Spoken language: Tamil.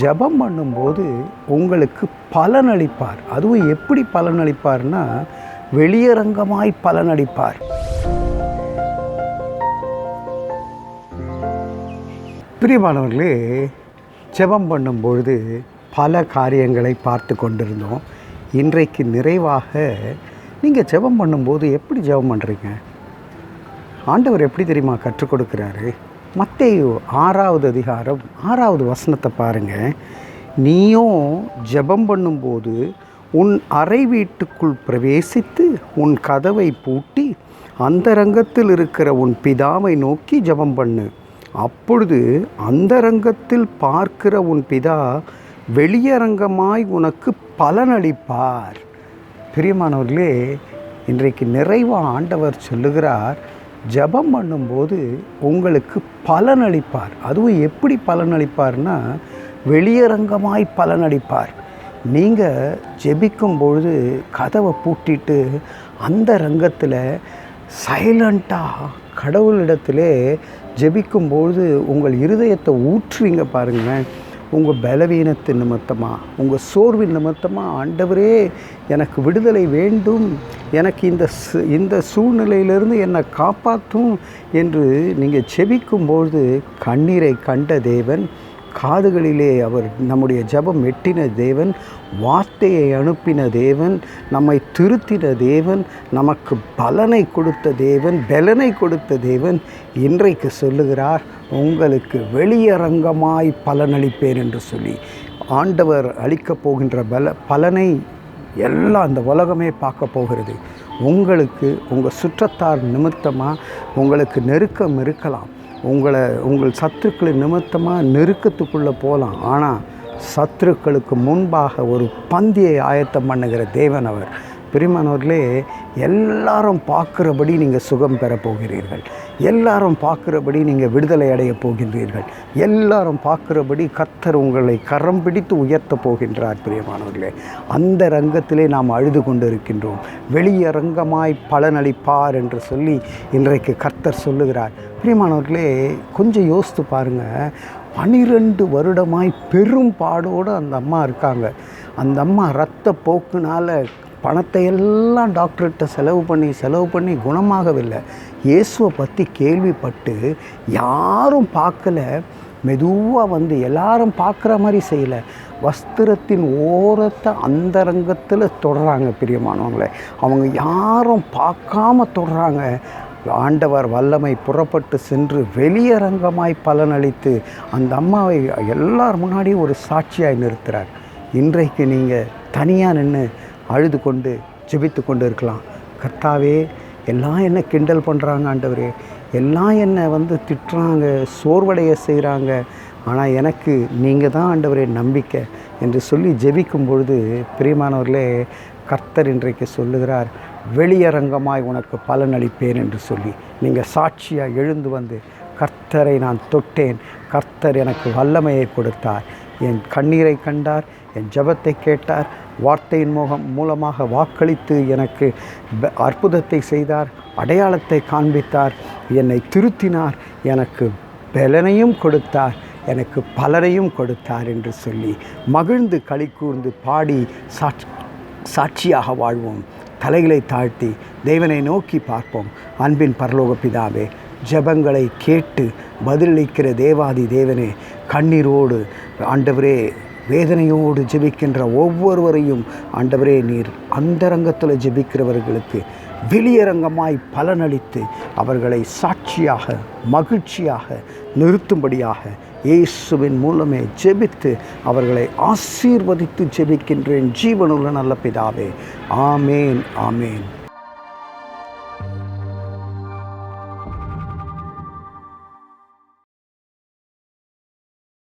ஜெபம் பண்ணும்போது உங்களுக்கு பலனளிப்பார். அதுவும் எப்படி பலனளிப்பார்னா வெளியரங்கமாய் பலனளிப்பார். பிரியமானவர்களே ஜெபம் பண்ணும்பொழுது பல காரியங்களை பார்த்து கொண்டிருந்தோம். இன்றைக்கு நிறைவாக நீங்கள் ஜெபம் பண்ணும்போது எப்படி ஜெபம் பண்ணுறீங்க ஆண்டவர் எப்படி தெரியுமா கற்றுக் கொடுக்குறாரு? மத்தேயு ஆறாவது அதிகாரம் ஆறாவது வசனத்தை பாருங்கள் நீயும் ஜெபம் பண்ணும்போது உன் அறை வீட்டுக்குள் பிரவேசித்து உன் கதவை பூட்டி அந்தரங்கத்தில் இருக்கிற உன் பிதாவை நோக்கி ஜெபம் பண்ணு. அப்பொழுது அந்தரங்கத்தில் பார்க்கிற உன் பிதா வெளியரங்கமாய் உனக்கு பலனளிப்பார். பிரியமானவர்களே இன்றைக்கு நிறைவாக ஆண்டவர் சொல்லுகிறார் ஜெபம் பண்ணும்போது உங்களுக்கு பலனளிப்பார். அதுவும் எப்படி பலனளிப்பார்னா வெளியரங்கமாய் பலனளிப்பார். நீங்கள் ஜெபிக்கும் பொழுது கதவை பூட்டிட்டு அந்த ரங்கத்தில் சைலண்ட்டாக கடவுளிடத்திலே ஜெபிக்கும்பொழுது உங்கள் இருதயத்தை ஊற்றுவீங்க பாருங்களேன். உங்கள் பலவீனத்தின் நிமித்தமாக உங்கள் சோர்வின் நிமித்தமாக ஆண்டவரே எனக்கு விடுதலை வேண்டும் எனக்கு இந்த சு- இந்த சூழ்நிலையிலிருந்து என்னை காப்பாற்றும் என்று நீங்கள் செபிக்கும்பொழுது கண்ணீரை கண்ட தேவன் காதுகளிலே அவர் நம்முடைய ஜெபம் எட்டின தேவன் வார்த்தையை அனுப்பின தேவன் நம்மை திருத்தின தேவன் நமக்கு பலனை கொடுத்த தேவன் பலனை கொடுத்த தேவன் இன்றைக்கு சொல்லுகிறார் உங்களுக்கு வெளியரங்கமாய் பலனளிப்பேன் என்று சொல்லி. ஆண்டவர் அளிக்கப் போகின்ற பல பலனை எல்லாம் அந்த உலகமே பார்க்க போகிறது. உங்களுக்கு உங்கள் சுற்றத்தார் நிமித்தமாக உங்களுக்கு நெருக்கம் இருக்கலாம். உங்களை உங்கள் சத்துருக்களை நிமித்தமாக நெருக்கத்துக்குள்ளே போகலாம் ஆனால் சத்துருக்களுக்கு முன்பாக ஒரு பந்தியை ஆயத்தம் பண்ணுகிற தேவன் அவர். பிரிமானவர்களே எல்லாரும் பார்க்குறபடி நீங்கள் சுகம் பெறப் போகிறீர்கள். எல்லாரும் பார்க்குறபடி நீங்கள் விடுதலை அடையப் போகின்றீர்கள். எல்லாரும் பார்க்குறபடி கர்த்தர் உங்களை கரம் பிடித்து உயர்த்தப் போகின்றார் பிரியமானவர்களே. அந்த ரங்கத்திலே நாம் அழுது கொண்டு இருக்கின்றோம் வெளியரங்கமாய் பலனளிப்பார் என்று சொல்லி இன்றைக்கு கர்த்தர் சொல்லுகிறார். பிரியமானவர்களே கொஞ்சம் யோசித்து பாருங்கள் பனிரெண்டு வருடமாய் பெரும் பாடோடு அந்த அம்மா இருக்காங்க. அந்த அம்மா ரத்த போக்குனால் பணத்தை எல்லாம் டாக்டர்கிட்ட செலவு பண்ணி செலவு பண்ணி குணமாகவில்லை. இயேசுவை பற்றி கேள்விப்பட்டு யாரும் பார்க்கல. மெதுவாக வந்து எல்லாரும் பார்க்குற மாதிரி செய்யலை. வஸ்திரத்தின் ஓரத்தை அந்தரங்கத்தில் தொடுறாங்க பிரியமானவங்களே. அவங்க யாரும் பார்க்காம தொடுறாங்க. ஆண்டவர் வல்லமை புறப்பட்டு சென்று வெளியரங்கமாய் பலனளித்து அந்த அம்மாவை எல்லார் முன்னாடியும் ஒரு சாட்சியாய் நிறுத்துகிறார் இன்றைக்கு நீங்கள் தனியாக நின்று அழுது கொண்டு ஜெபித்து கொண்டு இருக்கலாம். கர்த்தாவே எல்லாம் என்ன கிண்டல் பண்ணுறாங்க ஆண்டவரே? எல்லாம் என்னை வந்து திட்டுறாங்க சோர்வடைய செய்கிறாங்க ஆனால் எனக்கு நீங்கள் தான் ஆண்டவரே நம்பிக்கை என்று சொல்லி ஜெபிக்கும் பொழுது பிரியமானவர்களே கர்த்தர் இன்றைக்கு சொல்லுகிறார் வெளியரங்கமாய் உனக்கு பலனளிப்பேன் என்று சொல்லி. நீங்கள் சாட்சியாக எழுந்து வந்து கர்த்தரை நான் தொட்டேன். கர்த்தர் எனக்கு வல்லமையை கொடுத்தார். என் கண்ணீரை கண்டார் என் ஜபத்தை கேட்டார் வார்த்தையின் முகம் மூலமாக வாக்களித்து எனக்கு அற்புதத்தை செய்தார் அடையாளத்தை காண்பித்தார் என்னை திருத்தினார் எனக்கு பலனையும் கொடுத்தார் எனக்கு பலனையும் கொடுத்தார் என்று சொல்லி மகிழ்ந்து களி கூர்ந்து பாடி சாட்சி சாட்சியாக வாழ்வோம். தலைகளை தாழ்த்தி தேவனை நோக்கி பார்ப்போம். அன்பின் பரலோக பிதாவே ஜெபங்களை கேட்டு பதிலளிக்கிற தேவாதி தேவனே கண்ணீரோடு ஆண்டவரே வேதனையோடு ஜெபிக்கின்ற ஒவ்வொருவரையும் ஆண்டவரே நீர் அந்தரங்கத்தில் ஜெபிக்கிறவர்களுக்கு வெளியரங்கமாய் பலனளித்து அவர்களை சாட்சியாக மகிழ்ச்சியாக நிறுத்தும்படியாக இயேசுவின் மூலமே ஜெபித்து அவர்களை ஆசீர்வதித்து ஜெபிக்கின்றேன். ஜீவனுள்ள நல்ல பிதாவே. ஆமேன் ஆமேன்.